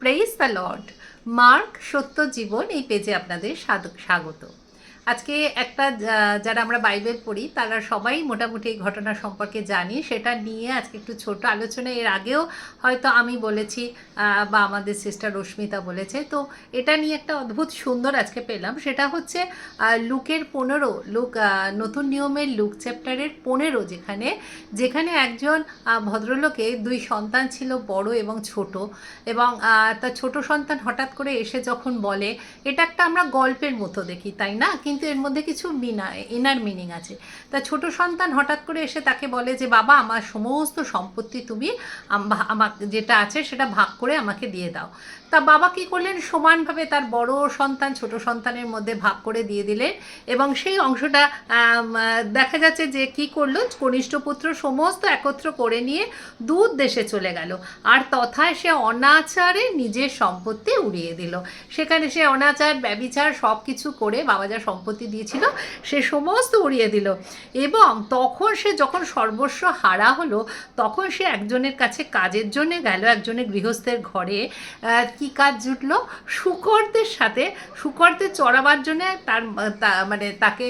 Praise the Lord mark সত্য জীবন এই পেজে আপনাদের স্বাগত। আজকে একটা যারা আমরা বাইবেল পড়ি, তারা সবাই মোটামুটি এই ঘটনা সম্পর্কে জানি। সেটা নিয়ে আজকে একটু ছোট আলোচনা। এর আগেও হয়তো আমি বলেছি বা আমাদের সিস্টার রশ্মিতা বলেছে। তো এটা নিয়ে একটা অদ্ভুত সুন্দর আজকে পেলাম। সেটা হচ্ছে লুকের পনেরো, লুক নতুন নিয়মের লুক চ্যাপ্টারের পনেরো যেখানে যেখানে একজন ভদ্রলোকে দুই সন্তান ছিল, বড় এবং ছোট। এবং তার ছোট সন্তান হঠাৎ করে এসে যখন বলে, এটা একটা আমরা গল্পের মতো দেখি, তাই না? কিন্তু এর মধ্যে কিছু মিনা ইনার মিনিং আছে। তা ছোট সন্তান হঠাৎ করে এসে তাকে বলে যে, বাবা, আমার সমস্ত সম্পত্তি তুমি আমাকে যেটা আছে সেটা ভাগ করে আমাকে দিয়ে দাও। তা বাবা কি করলেন? সমানভাবে তার বড় সন্তান, ছোট সন্তানের মধ্যে ভাগ করে দিয়ে দিলেন এবং সেই অংশটা দেখা যাচ্ছে যে কি করল? কনিষ্ঠ পুত্র সমস্ত একত্র করে নিয়ে দূর দেশে চলে গেল। আর তথায় সে অনাচারে নিজের সম্পত্তি উড়িয়ে দিল। সেখানে সে অনাচার, ব্যবিচার সব কিছু করে বাবা যা সম্পত্তি দিয়েছিল, সে সমস্ত উড়িয়ে দিল। এবং তখন সে যখন সর্বস্ব হারা হলো, তখন সে একজনের কাছে কাজের জন্য গেল, একজনের গৃহস্থের ঘরে। কি কাজ জুটলো? শুকরদের সাথে, শুকরদের চড়াবার জন্য তার মানে তাকে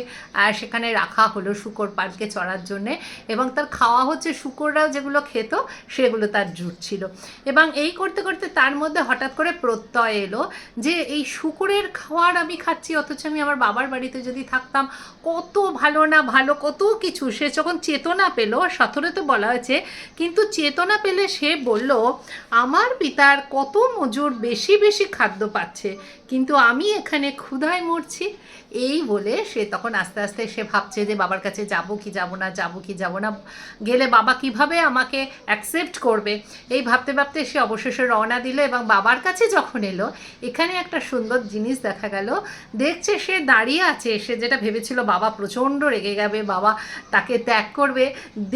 সেখানে রাখা হলো শুকর পার্কে চড়ার জন্যে। এবং তার খাওয়া হচ্ছে, শুকররাও যেগুলো খেত, সেগুলো তার জুটছিল এবং এই করতে করতে তার মধ্যে হঠাৎ করে প্রত্যয় এলো যে, এই শুকুরের খাওয়ার আমি খাচ্ছি, অথচ আমি আমার বাবার বাড়িতে যদি থাকতাম, কত ভালো না ভালো, কত কিছু। সে যখন চেতনা পেল সতেরো তো বলা হয়েছে, কিন্তু চেতনা পেলে সে বলল, আমার পিতার কত মজুর বেশি বেশি খাদ্য পাচ্ছে, কিন্তু আমি এখানে ক্ষুধায় মরছি। এই বলে সে তখন আস্তে আস্তে সে ভাবছে যে, বাবার কাছে যাব কি যাব না, যাব কি যাব না, গেলে বাবা কীভাবে আমাকে অ্যাকসেপ্ট করবে? এই ভাবতে ভাবতে সে অবশেষে রওনা দিল এবং বাবার কাছে যখন এলো, এখানে একটা সুন্দর জিনিস দেখা গেল। দেখছে সে দাঁড়িয়ে আছে, সে যেটা ভেবেছিল বাবা প্রচণ্ড রেগে যাবে, বাবা তাকে ত্যাগ করবে,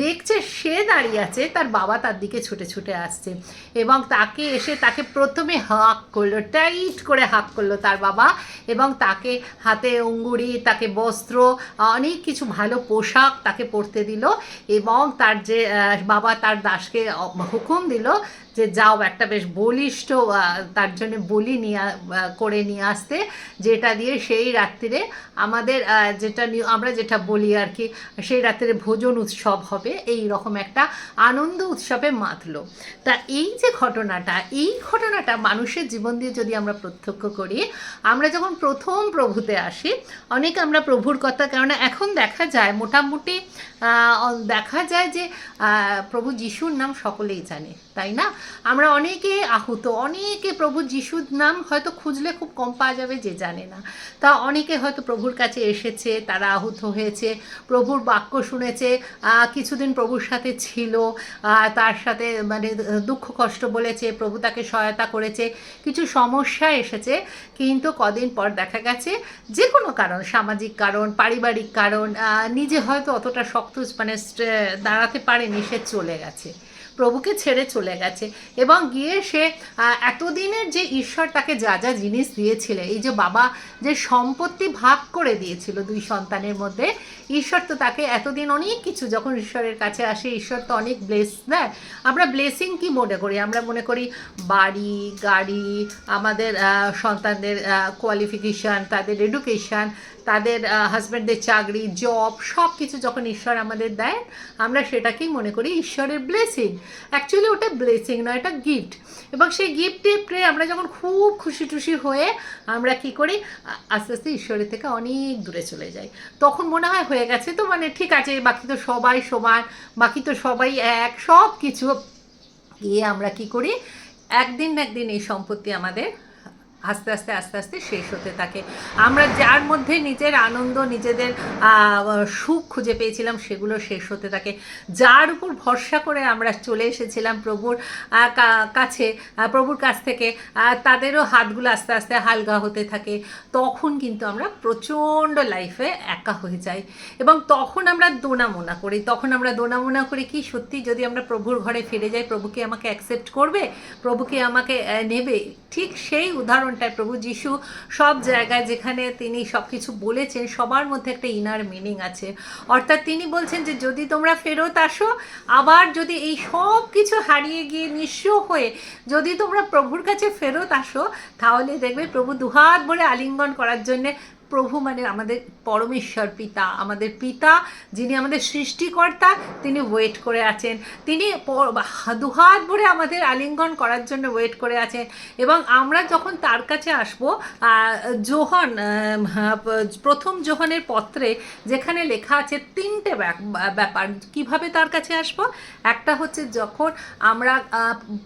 দেখছে সে দাঁড়িয়ে আছে, তার বাবা তার দিকে ছুটে ছুটে আসছে এবং তাকে এসে তাকে প্রথমে হাঁক করল, টাইট করে হাঁক করল তার বাবা এবং তাকে হাতে অঙ্গুরি, তাকে বস্ত্র, অনেক কিছু ভালো পোশাক তাকে পরতে দিল এবং তার যে বাবা তার দাসকে হুকুম দিল যে যাও একটা বেশ বলিষ্ঠ তার জন্য বলি নিয়ে করে নিয়ে আসতে, যেটা দিয়ে সেই রাত্রিরে আমাদের যেটা আমরা যেটা বলি আর কি, সেই রাত্রে ভোজন উৎসব হবে, এই রকম একটা আনন্দ উৎসবে মাতলো। তা এই যে ঘটনাটা, এই ঘটনাটা মানুষের জীবন দিয়ে যদি আমরা প্রত্যক্ষ করি, আমরা যখন প্রথম প্রভুতে আসি, অনেক আমরা প্রভুর কথা, কেননা এখন দেখা যায় মোটামুটি দেখা যায় যে প্রভু যিশুর নাম সকলেই জানে। তাই না? আমরা অনেকে আহত, অনেকে প্রভু যিশুর নাম হয়তো খুঁজলে খুব কম পাওয়া যাবে যে জানে না। তা অনেকে হয়তো প্রভুর কাছে এসেছে, তারা আহুত হয়েছে, প্রভুর বাক্য শুনেছে কিছুদিন প্রভুর সাথে ছিল তার সাথে মানে দুঃখ কষ্ট বলেছে, প্রভু তাকে সহায়তা করেছে, কিছু সমস্যা এসেছে, কিন্তু কদিন পর দেখা গেছে যে কোনো কারণ, সামাজিক কারণ, পারিবারিক কারণ নিজে হয়তো অতটা শক্ত মানে দাঁড়াতে পারেনি, সে চলে গেছে। প্রভুকে ছেড়ে চলে গেছে। এবং গিয়ে সে এতদিনের যে ঈশ্বর তাকে যা যা জিনিস দিয়েছিল, এই যে বাবা যে সম্পত্তি ভাগ করে দিয়েছিল দুই সন্তানের মধ্যে, ঈশ্বর তো তাকে এতদিন অনেক কিছু, যখন ঈশ্বরের কাছে আসে, ঈশ্বর তো অনেক ব্লেস দেয়। আমরা ব্লেসিং কি মনে করি? আমরা মনে করি বাড়ি, গাড়ি, আমাদের সন্তানদের কোয়ালিফিকেশান তাদের এডুকেশান তাদের হাজব্যান্ডদের চাকরি জব সব কিছু যখন ঈশ্বর আমাদের দেয় আমরা সেটাকেই মনে করি ঈশ্বরের ব্লেসিং অ্যাকচুয়ালি ওটা ব্লেসিং নয়, এটা গিফট এবং সেই গিফট পেয়ে আমরা যখন খুব খুশি টুশি হয়ে আমরা কি করি? আস্তে আস্তে ঈশ্বরের থেকে অনেক দূরে চলে যাই। তখন মনে হয় হয়ে গেছে তো মানে ঠিক আছে, বাকি তো সবাই সমান, বাকি তো সবাই এক সব কিছু গিয়ে আমরা কি করি? একদিন একদিন এই সম্পত্তি আমাদের আস্তে আস্তে আস্তে আস্তে শেষ হতে থাকে। আমরা যার মধ্যে নিজের আনন্দ, নিজেদের সুখ খুঁজে পেয়েছিলাম, সেগুলো শেষ হতে থাকে। যার উপর ভরসা করে আমরা চলে এসেছিলাম প্রভুর কাছে প্রভুর কাছ থেকে তাদেরও হাতগুলো আস্তে আস্তে হালকা হতে থাকে। তখন কিন্তু আমরা প্রচণ্ড লাইফে একা হয়ে যাই এবং তখন আমরা দোনামোনা করি। তখন আমরা দোনামোনা করি কি, সত্যি যদি আমরা প্রভুর ঘরে ফিরে যাই প্রভুকে আমাকে অ্যাকসেপ্ট করবে? প্রভুকে আমাকে নেবে? ঠিক সেই উদাহরণ উদাহরণটায় প্রভু যিশু সব জায়গায় যেখানে তিনি সব কিছু বলেছেন, সবার মধ্যে একটা ইনার মিনিং আছে। অর্থাৎ তিনি বলছেন যে, যদি তোমরা ফেরত আসো, আবার যদি এই সব কিছু হারিয়ে গিয়ে নিঃস্ব হয়ে যদি তোমরা প্রভুর কাছে ফেরত আসো, তাহলে দেখবে প্রভু দুহাত ভরে আলিঙ্গন করার জন্যে প্রভু মানে আমাদের পরমেশ্বর পিতা আমাদের পিতা যিনি আমাদের সৃষ্টিকর্তা তিনি ওয়েট করে আছেন। তিনি দুহাত ভরে আমাদের আলিঙ্গন করার জন্য ওয়েট করে আছেন। এবং আমরা যখন তার কাছে আসব জোহন হ্যাঁ, প্রথম জোহনের পত্রে যেখানে লেখা আছে তিনটে ব্যাপ- ব্যাপার। কীভাবে তার কাছে আসব? একটা হচ্ছে যখন আমরা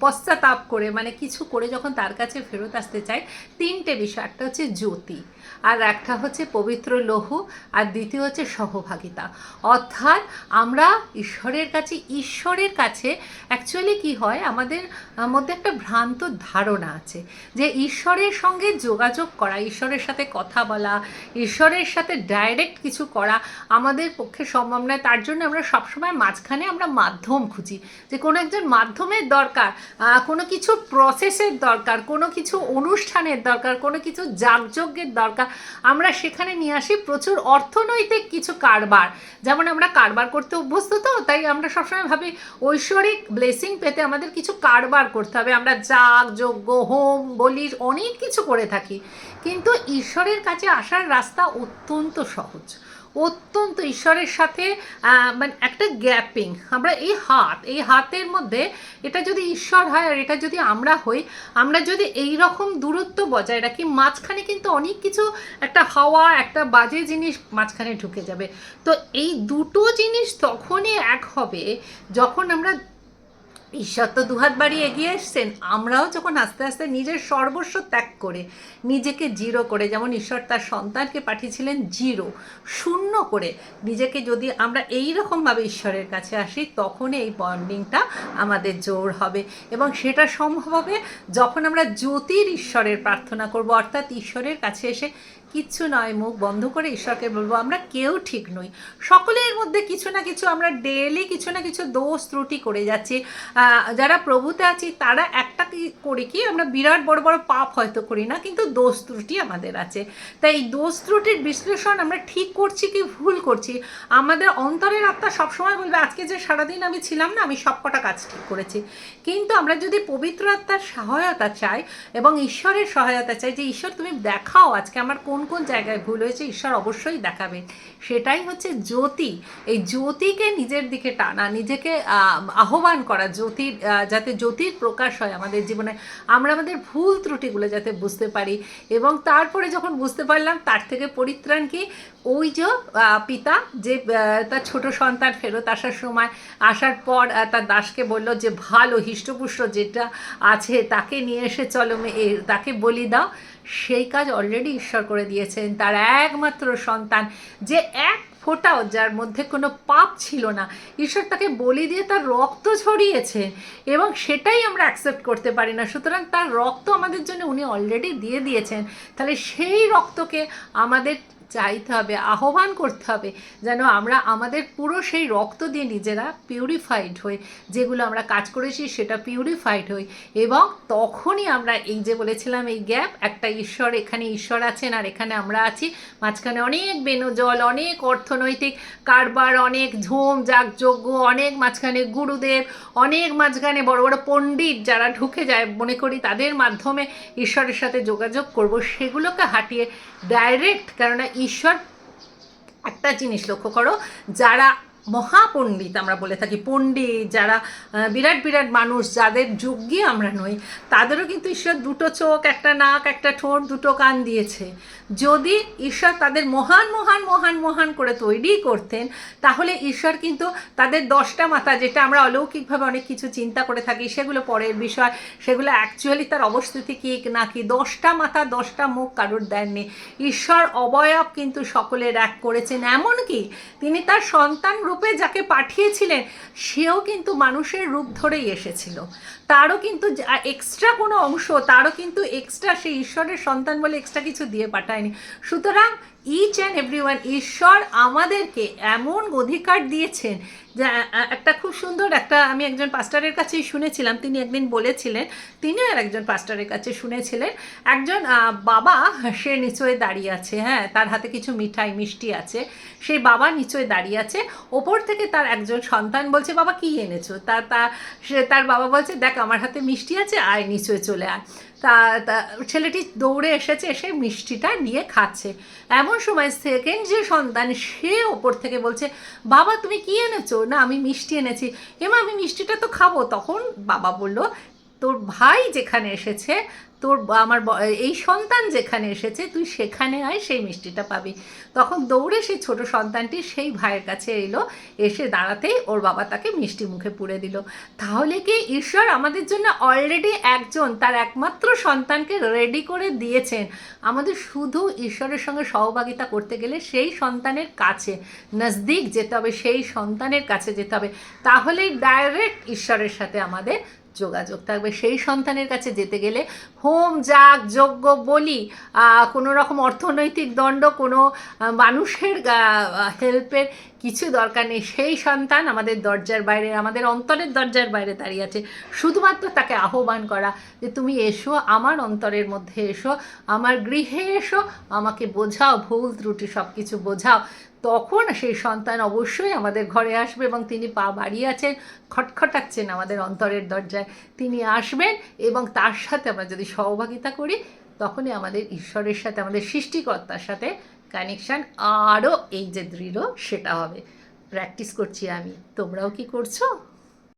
পশ্চাতাপ করে মানে কিছু করে যখন তার কাছে ফেরত আসতে চাই তিনটে বিষয়। একটা হচ্ছে জ্যোতি আর একটা হচ্ছে পবিত্র লৌহ আর দ্বিতীয় হচ্ছে সহভাগিতা। অর্থাৎ আমরা ঈশ্বরের কাছে ঈশ্বরের কাছে অ্যাকচুয়ালি কি হয়? আমাদের মধ্যে একটা ভ্রান্ত ধারণা আছে যে ঈশ্বরের সঙ্গে যোগাযোগ করা, ঈশ্বরের সাথে কথা বলা, ঈশ্বরের সাথে ডাইরেক্ট কিছু করা আমাদের পক্ষে সম্ভব নয়। তার জন্য আমরা সবসময় মাঝখানে আমরা মাধ্যম খুঁজি যে কোনো একজন মাধ্যমের দরকার কোনো কিছু প্রসেসের দরকার, কোনো কিছু অনুষ্ঠানের দরকার, কোনো কিছু যাগযজ্ঞের দরকার। আমরা সেখানে নিয়ে আসি প্রচুর অর্থনৈতিক কিছু কারবার। যেমন আমরা কারবার করতে অভ্যস্ত তো, তাই আমরা সবসময় ভাবি ঐশ্বরিক ব্লেসিং পেতে আমাদের কিছু কারবার করতে হবে। আমরা যাগ, যজ্ঞ, হোম বলির অনেক কিছু করে থাকি। কিন্তু ঈশ্বরের কাছে আসার রাস্তা অত্যন্ত সহজ। অত্যন্ত ঈশ্বরের সাথে মানে একটা গ্যাপিং। আমরা এই হাত, এই হাতের মধ্যে এটা যদি ঈশ্বর হয় আর এটা যদি আমরা হই, আমরা যদি এই রকম দূরত্ব বজায় রাখি, মাঝখানে কিন্তু অনেক কিছু একটা হাওয়া, একটা বাজে জিনিস মাঝখানে ঢুকে যাবে। তো এই দুটো জিনিস তখনই এক হবে যখন আমরা ঈশ্বর তো দুহাত বাড়িয়ে এগিয়ে এসছেন। আমরাও যখন আস্তে আস্তে নিজের সর্বস্ব ত্যাগ করে, নিজেকে জিরো করে, যেমন ঈশ্বর তার সন্তানকে পাঠিয়েছিলেন জিরো, শূন্য করে, নিজেকে যদি আমরা এই রকমভাবে ঈশ্বরের কাছে আসি তখন এই বন্ডিংটা আমাদের জোর হবে। এবং সেটা সম্ভব হবে যখন আমরা জ্যোতির ঈশ্বরের প্রার্থনা করব, অর্থাৎ ঈশ্বরের কাছে এসে কিচ্ছু নয়, মুখ বন্ধ করে ঈশ্বরকে বলব, আমরা কেউ ঠিক নই। সকলের মধ্যে কিছু না কিছু আমরা ডেলি কিছু না কিছু দোষ ত্রুটি করে যাচ্ছি। যারা প্রভুতে আছি, তারা একটা কি করি কি, আমরা বিরাট বড় বড় পাপ হয়তো করি না, কিন্তু দোষ ত্রুটি আমাদের আছে। তাই এই দোষ ত্রুটির বিশ্লেষণ আমরা ঠিক করছি কি ভুল করছি? আমাদের অন্তরের আত্মা সবসময় বলবে, আজকে যে সারাদিন আমি ছিলাম না, আমি সব কটা কাজ ঠিক করেছি। কিন্তু আমরা যদি পবিত্র আত্মার সহায়তা চাই এবং ঈশ্বরের সহায়তা চাই যে, ঈশ্বর, তুমি দেখাও আজকে আমার কোন কোন জায়গায় ভুল হয়েছে ঈশ্বর অবশ্যই দেখাবে সেটাই হচ্ছে জ্যোতি। এই জ্যোতিকে নিজের দিকে টানা, নিজেকে আহ্বান করা জ্যোতির যাতে জ্যোতির প্রকাশ হয় আমাদের জীবনে। আমরা আমাদের ভুল ত্রুটিগুলো যাতে বুঝতে পারি এবং তারপরে যখন বুঝতে পারলাম, তার থেকে পরিত্রাণ কি? ওই যে পিতা যে তার ছোট সন্তান ফেরত আসার সময়, আসার পর তার দাসকে বলল যে, ভালো, হৃষ্টপুষ্ট যেটা আছে, তাকে নিয়ে এসে চলো তাকে বলি দাও। সেই কাজ অলরেডি ঈশ্বর করে দিয়েছেন। তার একমাত্র সন্তান, যে এক ফোঁটাও যার মধ্যে কোনো পাপ ছিল না। ঈশ্বর তাকে বলি দিয়ে তার রক্ত ঝরিয়েছেন এবং সেটাই আমরা অ্যাকসেপ্ট করতে পারি না। সুতরাং তার রক্ত আমাদের জন্য উনি অলরেডি দিয়ে দিয়েছেন। তাহলে সেই রক্তকে আমাদের চাইতে হবে, আহ্বান করতে হবে যেন আমরা, আমাদের পুরো সেই রক্ত দিয়ে নিজেরা পিউরিফাইড হই, যেগুলো আমরা কাজ করেছি সেটা পিউরিফাইড হই। এবং তখনই আমরা এই যে বলেছিলাম, এই গ্যাপ একটা ঈশ্বর, এখানে ঈশ্বর আছেন আর এখানে আমরা আছি, মাঝখানে অনেক বেনজল অনেক অর্থনৈতিক কারবার, অনেক ঝোম, যাগযজ্ঞ, অনেক মাঝখানে গুরুদেব, অনেক মাঝখানে বড় বড় পণ্ডিত যারা ঢুকে যায়, মনে করি তাদের মাধ্যমে ঈশ্বরের সাথে যোগাযোগ করব, সেগুলোকে হাঁটিয়ে ডাইরেক্ট কেননা ঈশ্বর একটা জিনিস লক্ষ্য করো যারা মহাপণ্ডিত আমরা বলে থাকি, পণ্ডিত যারা বিরাট বিরাট মানুষ, যাদের যোগ্যে আমরা নই, তাদেরও কিন্তু ঈশ্বর দুটো চোখ, একটা নাক, একটা ঠোঁট, দুটো কান দিয়েছে। যদি ঈশ্বর তাদের মহান মহান মহান মহান করে তৈরি করতেন, তাহলে ঈশ্বর কিন্তু তাদের দশটা মাথা, যেটা আমরা অলৌকিকভাবে অনেক কিছু চিন্তা করে থাকি, সেগুলো পরের বিষয়, সেগুলো অ্যাকচুয়ালি তার অবস্থিতি কি, না কি, দশটা মাথা, দশটা মুখ কারোর দেননি। ঈশ্বর অবয়ব কিন্তু সকলের এক করেছেন, এমনকি তিনি তার সন্তান রূপে যাকে পাঠিয়েছিলেন, সেও কিন্তু মানুষের রূপ ধরেই এসেছিল। তারও কিন্তু এক্সট্রা কোনো অংশ, তারও কিন্তু এক্সট্রা সেই ঈশ্বরের সন্তান বলে এক্সট্রা কিছু দিয়ে পাঠায়নি। সুতরাং ইচ অ্যান্ড এভরি ঈশ্বর আমাদেরকে এমন অধিকার দিয়েছেন যে একটা খুব সুন্দর একটা আমি একজন পাস্টারের কাছেই শুনেছিলাম, তিনি একদিন বলেছিলেন তিনিও আর একজন পাস্টারের কাছে শুনেছিলেন, একজন বাবা সে নিচয়ে দাঁড়িয়ে আছে হ্যাঁ তার হাতে কিছু মিঠাই, মিষ্টি আছে সেই বাবা নিচয়ে দাঁড়িয়ে আছে, ওপর থেকে তার একজন সন্তান বলছে, বাবা, কি এনেছো? তা তা, সে, তার বাবা বলছে, দেখ, আমার হাতে মিষ্টি আছে, আয়, নিচয়ে চলে আয়। তা ছেলেটি দৌড়ে এসেছে, এসে মিষ্টিটা নিয়ে খাচ্ছে। এমন সময় সেকেন্ড যে সন্তান, সে ওপর থেকে বলছে, বাবা, তুমি কি এনেছো? না, আমি মিষ্টি এনেছি। এমা, আমি মিষ্টিটা তো খাব। তখন বাবা বলল তোর ভাই যেখানে এসেছে, তোর আমার এই সন্তান যেখানে এসেছে, তুই সেখানে আয়, সেই মিষ্টিটা পাবি। তখন দৌড়ে সেই ছোট সন্তানটি সেই ভাইয়ের কাছে এলো, এসে দাঁড়াতেই ওর বাবা তাকে মিষ্টি মুখে পুড়ে দিল। তাহলে কি ঈশ্বর আমাদের জন্য অলরেডি একজন, তার একমাত্র সন্তানকে রেডি করে দিয়েছেন? আমাদের শুধু ঈশ্বরের সঙ্গে সহভাগিতা করতে গেলে সেই সন্তানের কাছে, নজদিক যেতে হবে, সেই সন্তানের কাছে যেতে হবে। তাহলেই ডাইরেক্ট ঈশ্বরের সাথে আমাদের যোগাযোগ থাকবে। সেই সন্তানের কাছে যেতে গেলে হোম যাগ যজ্ঞ বলি কোনো রকম অর্থনৈতিক দণ্ড, কোনো মানুষের হেল্পের কিছু দরকার নেই। সেই সন্তান আমাদের দরজার বাইরে, আমাদের অন্তরের দরজার বাইরে দাঁড়িয়ে আছে। শুধুমাত্র তাকে আহ্বান করা যে তুমি এসো, আমার অন্তরের মধ্যে এসো, আমার গৃহে এসো, আমাকে বোঝাও, ভুল ত্রুটি সব কিছু বোঝাও। তখন সেই সন্তান অবশ্যই আমাদের ঘরে আসবে এবং তিনি পা বাড়িয়ে আছেন, খটখটাচ্ছেন আমাদের অন্তরের দরজায়। তিনি আসবেন এবং তার সাথে আমরা যদি সহভাগিতা করি, তখনই আমাদের ঈশ্বরের সাথে, আমাদের সৃষ্টিকর্তার সাথে কানেকশান আরও এই যে দৃঢ় সেটা হবে। প্র্যাকটিস করছি আমি। তোমরাও কি করছ?